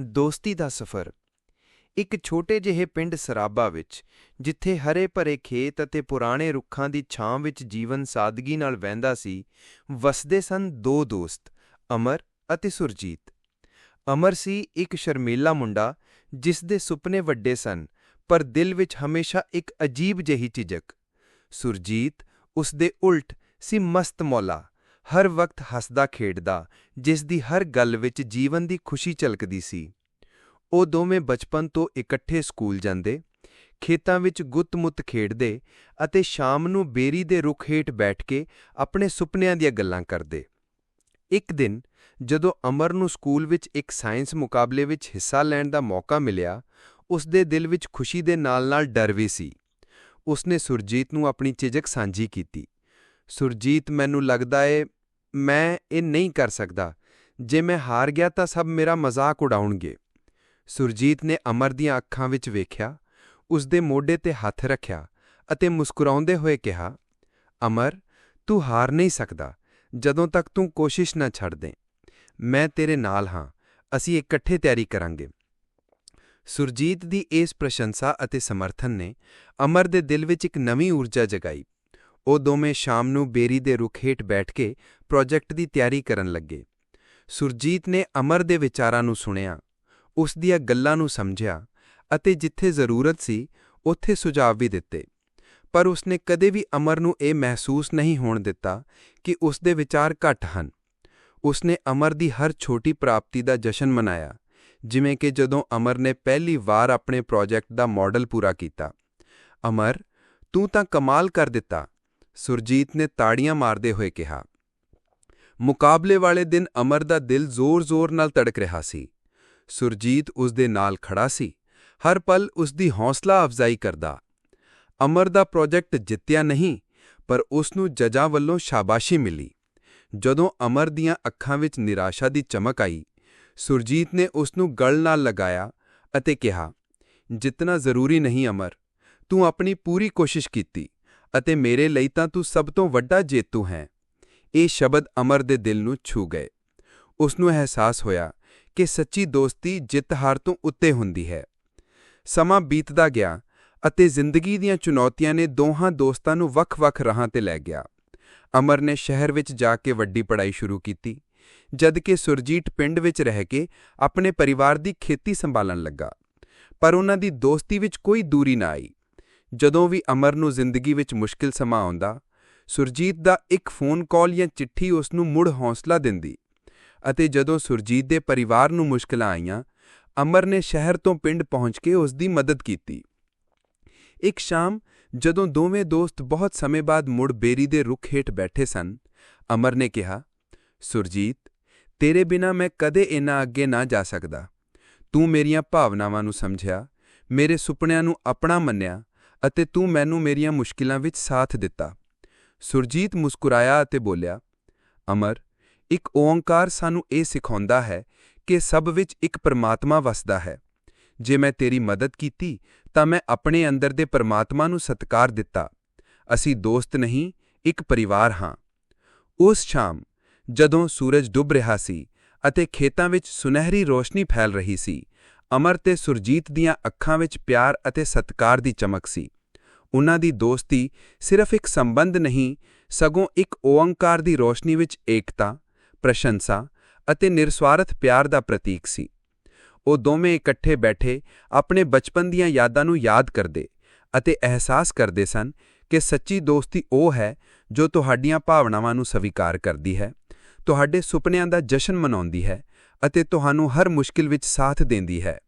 ਦੋਸਤੀ ਦਾ ਸਫ਼ਰ। ਇੱਕ ਛੋਟੇ ਜਿਹੇ ਪਿੰਡ ਸਰਾਬਾ ਵਿੱਚ, ਜਿੱਥੇ ਹਰੇ ਭਰੇ ਖੇਤ ਅਤੇ ਪੁਰਾਣੇ ਰੁੱਖਾਂ ਦੀ ਛਾਂ ਵਿੱਚ ਜੀਵਨ ਸਾਦਗੀ ਨਾਲ ਵਹਿੰਦਾ ਸੀ, ਵਸਦੇ ਸਨ ਦੋ ਦੋਸਤ, ਅਮਰ ਅਤੇ ਸੁਰਜੀਤ। ਅਮਰ ਸੀ ਇੱਕ ਸ਼ਰਮੀਲਾ ਮੁੰਡਾ, ਜਿਸ ਦੇ ਸੁਪਨੇ ਵੱਡੇ ਸਨ, ਪਰ ਦਿਲ ਵਿੱਚ ਹਮੇਸ਼ਾ ਇੱਕ ਅਜੀਬ ਜਿਹੀ ਝਿਜਕ। ਸੁਰਜੀਤ ਉਸ ਦੇ ਉਲਟ ਸੀ ਮਸਤ ਮੌਲਾ ਹਰ ਵਕਤ ਹੱਸਦਾ ਖੇਡਦਾ, ਜਿਸ ਦੀ ਹਰ ਗੱਲ ਵਿੱਚ ਜੀਵਨ ਦੀ ਖੁਸ਼ੀ ਝਲਕਦੀ ਸੀ। ਉਹ ਦੋਵੇਂ ਬਚਪਨ ਤੋਂ ਇਕੱਠੇ ਸਕੂਲ ਜਾਂਦੇ, ਖੇਤਾਂ ਵਿੱਚ ਗੁੱਤ-ਮੁੱਤ ਖੇਡਦੇ ਅਤੇ ਸ਼ਾਮ ਨੂੰ ਬੇਰੀ ਦੇ ਰੁੱਖ ਹੇਠ ਬੈਠ ਕੇ ਆਪਣੇ ਸੁਪਨਿਆਂ ਦੀਆਂ ਗੱਲਾਂ ਕਰਦੇ। ਇੱਕ ਦਿਨ, ਜਦੋਂ ਅਮਰ ਨੂੰ ਸਕੂਲ ਵਿੱਚ ਇੱਕ ਸਾਇੰਸ ਮੁਕਾਬਲੇ ਵਿੱਚ ਹਿੱਸਾ ਲੈਣ ਦਾ ਮੌਕਾ ਮਿਲਿਆ, ਉਸ ਦੇ ਦਿਲ ਵਿੱਚ ਖੁਸ਼ੀ ਦੇ ਨਾਲ-ਨਾਲ ਡਰ ਵੀ ਸੀ। ਉਸਨੇ ਸੁਰਜੀਤ ਨੂੰ ਆਪਣੀ ਝਿਜਕ ਸਾਂਝੀ ਕੀਤੀ। ਸੁਰਜੀਤ, ਮੈਨੂੰ ਲੱਗਦਾ ਏ ਮੈਂ ਇਹ ਨਹੀਂ ਕਰ ਸਕਦਾ। ਜੇ ਮੈਂ ਹਾਰ ਗਿਆ ਤਾਂ ਸਭ ਮੇਰਾ ਮਜ਼ਾਕ ਉਡਾਉਣਗੇ। ਸੁਰਜੀਤ ਨੇ ਅਮਰ ਦੀਆਂ ਅੱਖਾਂ ਵਿੱਚ ਵੇਖਿਆ ਉਸ ਦੇ ਮੋਢੇ ਤੇ ਹੱਥ ਰੱਖਿਆ ਅਤੇ ਮੁਸਕਰਾਉਂਦੇ ਹੋਏ ਕਿਹਾ, ਅਮਰ, ਤੂੰ ਹਾਰ ਨਹੀਂ ਸਕਦਾ। ਜਦੋਂ ਤੱਕ ਤੂੰ ਕੋਸ਼ਿਸ਼ ਨਾ ਛੱਡ ਦੇ। ਮੈਂ ਤੇਰੇ ਨਾਲ ਹਾਂ। ਅਸੀਂ ਇਕੱਠੇ ਤਿਆਰੀ ਕਰਾਂਗੇ। ਸੁਰਜੀਤ ਦੀ ਇਸ ਪ੍ਰਸ਼ੰਸਾ ਅਤੇ ਸਮਰਥਨ ਨੇ ਅਮਰ ਦੇ ਦਿਲ ਵਿੱਚ ਇੱਕ ਨਵੀਂ ਊਰਜਾ ਜਗਾਈ। ਉਹ ਦੋਵੇਂ ਸ਼ਾਮ ਨੂੰ ਬੇਰੀ ਦੇ ਰੁੱਖ ਹੇਠ ਬੈਠ ਕੇ ਪ੍ਰੋਜੈਕਟ ਦੀ ਤਿਆਰੀ ਕਰਨ ਲੱਗੇ। ਸੁਰਜੀਤ ਨੇ ਅਮਰ ਦੇ ਵਿਚਾਰਾਂ ਨੂੰ ਸੁਣਿਆ, ਉਸ ਦੀਆਂ ਗੱਲਾਂ ਨੂੰ ਸਮਝਿਆ ਅਤੇ ਜਿੱਥੇ ਜ਼ਰੂਰਤ ਸੀ, ਉੱਥੇ ਸੁਝਾਅ ਵੀ ਦਿੱਤੇ। ਪਰ ਉਸਨੇ ਕਦੇ ਵੀ ਅਮਰ ਨੂੰ ਇਹ ਮਹਿਸੂਸ ਨਹੀਂ ਹੋਣ ਦਿੱਤਾ ਕਿ ਉਸ ਦੇ ਵਿਚਾਰ ਘੱਟ ਹਨ। ਉਸਨੇ ਅਮਰ ਦੀ ਹਰ ਛੋਟੀ ਪ੍ਰਾਪਤੀ ਦਾ ਜਸ਼ਨ ਮਨਾਇਆ, ਜਿਵੇਂ ਕਿ ਜਦੋਂ ਅਮਰ ਨੇ ਪਹਿਲੀ ਵਾਰ ਆਪਣੇ ਪ੍ਰੋਜੈਕਟ ਦਾ ਮਾਡਲ ਪੂਰਾ ਕੀਤਾ। ਅਮਰ, ਤੂੰ ਤਾਂ ਕਮਾਲ ਕਰ ਦਿੱਤਾ। ਸੁਰਜੀਤ ਨੇ ਤਾੜੀਆਂ ਮਾਰਦੇ ਹੋਏ ਕਿਹਾ, ਮੁਕਾਬਲੇ ਵਾਲੇ ਦਿਨ ਅਮਰ ਦਾ ਦਿਲ ਜ਼ੋਰ-ਜ਼ੋਰ ਨਾਲ ਤੜਕ ਰਿਹਾ ਸੀ। ਸੁਰਜੀਤ ਉਸ ਦੇ ਨਾਲ ਖੜਾ ਸੀ। ਹਰ ਪਲ ਉਸ ਦੀ ਹੌਸਲਾ ਅਫਜ਼ਾਈ ਕਰਦਾ। ਅਮਰ ਦਾ ਪ੍ਰੋਜੈਕਟ ਜਿੱਤਿਆ ਨਹੀਂ, ਪਰ ਉਸ ਨੂੰ ਜਜਾਂ ਵੱਲੋਂ ਸ਼ਾਬਾਸ਼ੀ ਮਿਲੀ। ਜਦੋਂ ਅਮਰ ਦੀਆਂ ਅੱਖਾਂ ਵਿੱਚ ਨਿਰਾਸ਼ਾ ਦੀ ਚਮਕ ਆਈ, ਸੁਰਜੀਤ ਨੇ ਉਸ ਨੂੰ ਗਲ ਨਾਲ ਲਗਾਇਆ ਅਤੇ ਕਿਹਾ, ਜਿੱਤਣਾ ਜ਼ਰੂਰੀ ਨਹੀਂ ਅਮਰ। ਤੂੰ ਆਪਣੀ ਪੂਰੀ ਕੋਸ਼ਿਸ਼ ਕੀਤੀ। ਅਤੇ ਮੇਰੇ ਲਈ ਤਾਂ ਤੂੰ ਸਭ ਤੋਂ ਵੱਡਾ ਜੇਤੂ ਹੈ। ਇਹ ਸ਼ਬਦ ਅਮਰ ਦੇ ਦਿਲ ਨੂੰ ਛੂ ਗਏ। ਉਸ ਨੂੰ ਅਹਿਸਾਸ ਹੋਇਆ ਕਿ ਸੱਚੀ ਦੋਸਤੀ ਜਿੱਤ ਹਾਰ ਤੋਂ ਉੱਤੇ ਹੁੰਦੀ ਹੈ। ਸਮਾਂ ਬੀਤਦਾ ਗਿਆ ਅਤੇ ਜ਼ਿੰਦਗੀ ਦੀਆਂ ਚੁਣੌਤੀਆਂ ਨੇ ਦੋਹਾਂ ਦੋਸਤਾਂ ਨੂੰ ਵੱਖ-ਵੱਖ ਰਾਹਾਂ ਤੇ ਲੈ ਗਿਆ। ਅਮਰ ਨੇ ਸ਼ਹਿਰ ਵਿੱਚ ਜਾ ਕੇ ਵੱਡੀ ਪੜ੍ਹਾਈ ਸ਼ੁਰੂ ਕੀਤੀ ਜਦ ਕਿ ਸੁਰਜੀਤ ਪਿੰਡ ਵਿੱਚ ਰਹਿ ਕੇ ਆਪਣੇ ਪਰਿਵਾਰ ਦੀ ਖੇਤੀ ਸੰਭਾਲਣ ਲੱਗਾ। ਪਰ ਉਹਨਾਂ ਦੀ ਦੋਸਤੀ ਵਿੱਚ ਕੋਈ ਦੂਰੀ ਨਾ ਆਈ। ਜਦੋਂ ਵੀ ਅਮਰ ਨੂੰ ਜ਼ਿੰਦਗੀ ਵਿੱਚ ਮੁਸ਼ਕਿਲ ਸਮਾਂ ਆਉਂਦਾ, ਸੁਰਜੀਤ ਦਾ ਇੱਕ ਫੋਨ ਕਾਲ ਜਾਂ ਚਿੱਠੀ ਉਸ ਨੂੰ ਮੁੜ ਹੌਸਲਾ ਦਿੰਦੀ ਅਤੇ ਜਦੋਂ ਸੁਰਜੀਤ ਦੇ ਪਰਿਵਾਰ ਨੂੰ ਮੁਸ਼ਕਲਾਂ ਆਈਆਂ, ਅਮਰ ਨੇ ਸ਼ਹਿਰ ਤੋਂ ਪਿੰਡ ਪਹੁੰਚ ਕੇ ਉਸ ਦੀ ਮਦਦ ਕੀਤੀ। ਇੱਕ ਸ਼ਾਮ, ਜਦੋਂ ਦੋਵੇਂ ਦੋਸਤ ਬਹੁਤ ਸਮੇਂ ਬਾਅਦ ਮੁੜ ਬੇਰੀ ਦੇ ਰੁੱਖ ਹੇਠ ਬੈਠੇ ਸਨ, ਅਮਰ ਨੇ ਕਿਹਾ, ਸੁਰਜੀਤ, ਤੇਰੇ ਬਿਨਾ ਮੈਂ ਕਦੇ ਇਨਾ ਅੱਗੇ ਨਾ ਜਾ ਸਕਦਾ। ਤੂੰ ਮੇਰੀਆਂ ਭਾਵਨਾਵਾਂ ਨੂੰ ਸਮਝਿਆ, ਮੇਰੇ ਸੁਪਨਿਆਂ ਨੂੰ ਆਪਣਾ ਮੰਨਿਆ ਅਤੇ ਤੂੰ ਮੈਨੂੰ ਮੇਰੀਆਂ ਮੁਸ਼ਕਿਲਾਂ ਵਿੱਚ ਸਾਥ ਦਿੱਤਾ। ਸੁਰਜੀਤ ਮੁਸਕਰਾਇਆ ਅਤੇ ਬੋਲਿਆ, ਅਮਰ, ਇੱਕ ਓੰਕਾਰ ਸਾਨੂੰ ਇਹ ਸਿਖਾਉਂਦਾ ਹੈ ਕਿ ਸਭ ਵਿੱਚ ਇੱਕ ਪਰਮਾਤਮਾ ਵਸਦਾ ਹੈ। ਜੇ ਮੈਂ ਤੇਰੀ ਮਦਦ ਕੀਤੀ, ਤਾਂ ਮੈਂ ਆਪਣੇ ਅੰਦਰ ਦੇ ਪਰਮਾਤਮਾ ਨੂੰ ਸਤਕਾਰ ਦਿੱਤਾ। ਅਸੀਂ ਦੋਸਤ ਨਹੀਂ, ਇੱਕ ਪਰਿਵਾਰ ਹਾਂ। ਉਸ ਸ਼ਾਮ, ਜਦੋਂ ਸੂਰਜ ਡੁੱਬ ਰਿਹਾ ਸੀ ਅਤੇ ਖੇਤਾਂ ਵਿੱਚ ਸੁਨਹਿਰੀ ਰੋਸ਼ਨੀ ਫੈਲ ਰਹੀ ਸੀ, ਅਮਰ ਤੇ ਸੁਰਜੀਤ ਦੀਆਂ ਅੱਖਾਂ ਵਿੱਚ ਪਿਆਰ ਅਤੇ ਸਤਕਾਰ ਦੀ ਚਮਕ ਸੀ। ਉਹਨਾਂ ਦੀ ਦੋਸਤੀ ਸਿਰਫ ਇੱਕ ਸੰਬੰਧ ਨਹੀਂ, ਸਗੋਂ ਇੱਕ ਓੰਕਾਰ ਦੀ ਰੋਸ਼ਨੀ ਵਿੱਚ ਏਕਤਾ, ਪ੍ਰਸ਼ੰਸਾ ਅਤੇ ਨਿਰਸਵਾਰਥ ਪਿਆਰ ਦਾ ਪ੍ਰਤੀਕ ਸੀ। ਉਹ ਦੋਵੇਂ ਇਕੱਠੇ ਬੈਠੇ ਆਪਣੇ ਬਚਪਨ ਦੀਆਂ ਯਾਦਾਂ ਨੂੰ ਯਾਦ ਕਰਦੇ ਅਤੇ ਅਹਿਸਾਸ ਕਰਦੇ ਸਨ ਕਿ ਸੱਚੀ ਦੋਸਤੀ ਉਹ ਹੈ ਜੋ ਤੁਹਾਡੀਆਂ ਭਾਵਨਾਵਾਂ ਨੂੰ ਸਵੀਕਾਰ ਕਰਦੀ ਹੈ, ਤੁਹਾਡੇ ਸੁਪਨਿਆਂ ਦਾ ਜਸ਼ਨ ਮਨਾਉਂਦੀ ਹੈ ਅਤੇ ਤੁਹਾਨੂੰ ਹਰ ਮੁਸ਼ਕਿਲ ਵਿੱਚ ਸਾਥ ਦਿੰਦੀ ਹੈ।